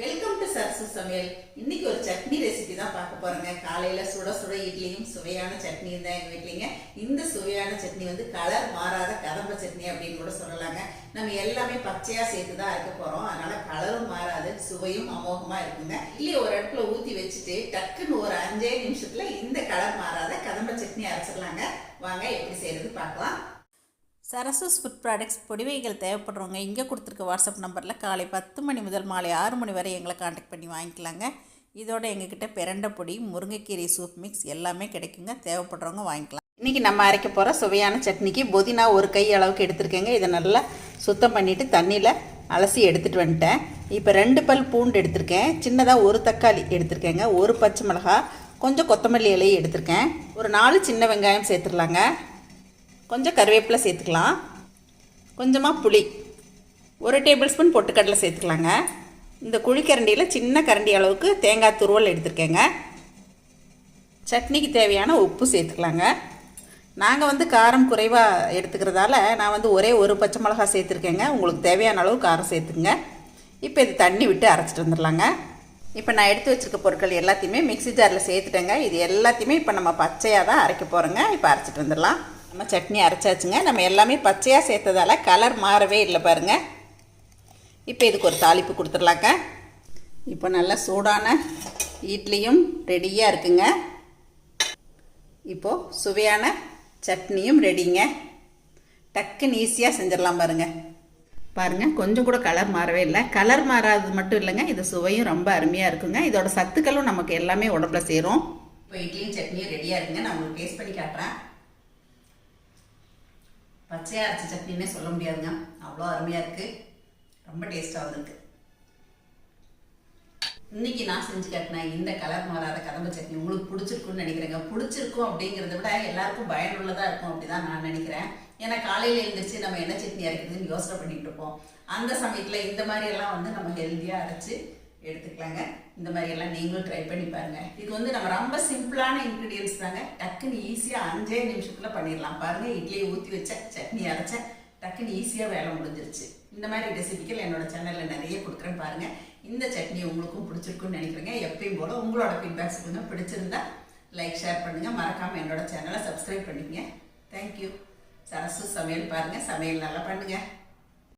Welcome to Sarasu சமையல் இன்னைக்கு ஒரு சட்னி ரெசிபி தான் பார்க்க போறோங்க. காலையில சுட சுட இட்லியும் சுவையான சட்னி தான் எங்க வீட்லிங்க. இந்த சுவையான சட்னி வந்து கலர் மாறாத கதம்ப சட்னி அப்படின்னு கூட சொல்லலாங்க. நம்ம எல்லாமே பச்சையா சேர்த்து தான் இருக்க போறோம். அதனால கலரும் மாறாது சுவையும் அமோகமா இருக்குங்க. இட்லி ஒரு இடத்துல ஊத்தி வச்சுட்டு டக்குன்னு ஒரு அஞ்சே நிமிஷத்துல இந்த கலர் மாறாத கதம்ப சட்னி அரைச்சிடலாங்க. வாங்க எப்படி செய்யறது பார்க்கலாம். சரசஸ் ஃபுட் ப்ராடக்ட்ஸ் பொடிவைகள் தேவைப்படுறவங்க இங்கே கொடுத்துருக்க வாட்ஸ்அப் நம்பரில் காலை பத்து மணி முதல் மாலை ஆறு மணி வரை எங்களை காண்டாக்ட் பண்ணி வாங்கிக்கலாங்க. இதோட எங்ககிட்ட பெரண்டை பொடி முருங்கைக்கீரை சூப் மிக்ஸ் எல்லாமே கிடைக்குங்க. தேவைப்படுறவங்க வாங்கிக்கலாம். இன்றைக்கி நம்ம அரைக்க போகிற சுவையான சட்னிக்கு புதினா ஒரு கை அளவுக்கு எடுத்துருக்கேங்க. இதை நல்லா சுத்தம் பண்ணிவிட்டு தண்ணியில் அலசி எடுத்துகிட்டு வந்துட்டேன். இப்போ ரெண்டு பல் பூண்டு எடுத்திருக்கேன். சின்னதாக ஒரு தக்காளி எடுத்திருக்கேங்க. ஒரு பச்சை மிளகா கொஞ்சம் கொத்தமல்லி இலையை எடுத்திருக்கேன். ஒரு நாலு சின்ன வெங்காயம் சேர்த்துடலாங்க. கொஞ்சம் கருவேப்பிலை சேர்த்துக்கலாம். கொஞ்சமாக புளி. ஒரு டேபிள் ஸ்பூன் பொட்டுக்கடலை சேர்த்துக்கலாங்க. இந்த குழிக்கரண்டியில் சின்ன கரண்டி அளவுக்கு தேங்காய் துருவல் எடுத்துருக்கேங்க. சட்னிக்கு தேவையான உப்பு சேர்த்துக்கலாங்க. நாங்கள் வந்து காரம் குறைவாக எடுத்துக்கிறதால நான் வந்து ஒரே ஒரு பச்சை மிளகா சேர்த்துருக்கேங்க. உங்களுக்கு தேவையான அளவு காரம் சேர்த்துங்க இப்போ இது தண்ணி விட்டு அரைச்சிட்டு வந்துடலாங்க. இப்போ நான் எடுத்து வச்சுருக்க பொருட்கள் எல்லாத்தையுமே மிக்சி ஜாரில் சேர்த்துட்டேங்க. இது எல்லாத்தையுமே இப்போ நம்ம பச்சையாக தான் அரைக்க போகிறோங்க இப்போ அரைச்சிட்டு வந்துடலாம். நம்ம சட்னி அரைச்சாச்சுங்க. நம்ம எல்லாமே பச்சையாக சேர்த்ததால கலர் மாறவே இல்லை பாருங்கள் இப்போ இதுக்கு ஒரு தாளிப்பு கொடுத்துடலாங்க. இப்போ நல்லா சூடான இட்லியும் ரெடியாக இருக்குங்க. இப்போது சுவையான சட்னியும் ரெடிங்க டக்குன்னு ஈஸியாக செஞ்சிடலாம் பாருங்கள் பாருங்கள் கொஞ்சம் கூட கலர் மாறவே இல்லை. கலர் மாறாதது மட்டும் இல்லைங்க இது சுவையும் ரொம்ப அருமையாக இருக்குங்க. இதோட சத்துக்களும் நமக்கு எல்லாமே உடம்புல சேரும். இப்போ இட்லியும் சட்னியும் ரெடியாக இருக்குங்க. நான் உங்களுக்கு டேஸ்ட் பண்ணி காட்டுறேன். பச்சையா அரைச்ச சட்னின்னே சொல்ல முடியாதுங்க. அவ்வளோ அருமையாக இருக்குது ரொம்ப டேஸ்ட்டாக வந்திருக்கு. இன்றைக்கி நான் செஞ்சு காட்டினேன் இந்த கலர் மாறாத கதம்ப சட்னி உங்களுக்கு பிடிச்சிருக்குன்னு நினைக்கிறேங்க. பிடிச்சிருக்கும் அப்படிங்கிறத விட எல்லாருக்கும் பயனுள்ளதாக இருக்கும் அப்படிதான் நான் நினைக்கிறேன். ஏன்னா காலையில் எழுந்திரிச்சு நம்ம என்ன சட்னி அரைக்கிறதுன்னு யோசனை பண்ணிகிட்டு இருப்போம். அந்த சமயத்தில் இந்த மாதிரியெல்லாம் வந்து நம்ம ஹெல்த்தியாக அரைச்சி எடுத்துக்கலாங்க. இந்த மாதிரி எல்லாம் நீங்களும் ட்ரை பண்ணி பாருங்க. இது வந்து நம்ம ரொம்ப சிம்பிளான இன்க்ரீடியன்ஸ் தாங்க. டக்குன்னு ஈஸியா அஞ்சே நிமிஷத்துல பண்ணிடலாம். பாருங்க இட்லியை ஊத்தி வச்ச சட்னி அரைச்ச டக்குன்னு ஈஸியா வேலை முடிஞ்சிருச்சு. இந்த மாதிரி ரெசிபிகள் என்னோட சேனல்ல நிறைய கொடுக்குறேன் பாருங்க. இந்த சட்னி உங்களுக்கும் பிடிச்சிருக்குன்னு நினைக்கிறேங்க. எப்பயும் போல உங்களோட ஃபீட்பேக்ஸ் சொல்லுங்க பிடிச்சிருந்தா லைக் ஷேர் பண்ணுங்க. மறக்காம என்னோட சேனலை சப்ஸ்கிரைப் பண்ணிக்கங்க. தேங்க்யூ சரசு சமையல் பாருங்க. சமையல் நல்லா பண்ணுங்க.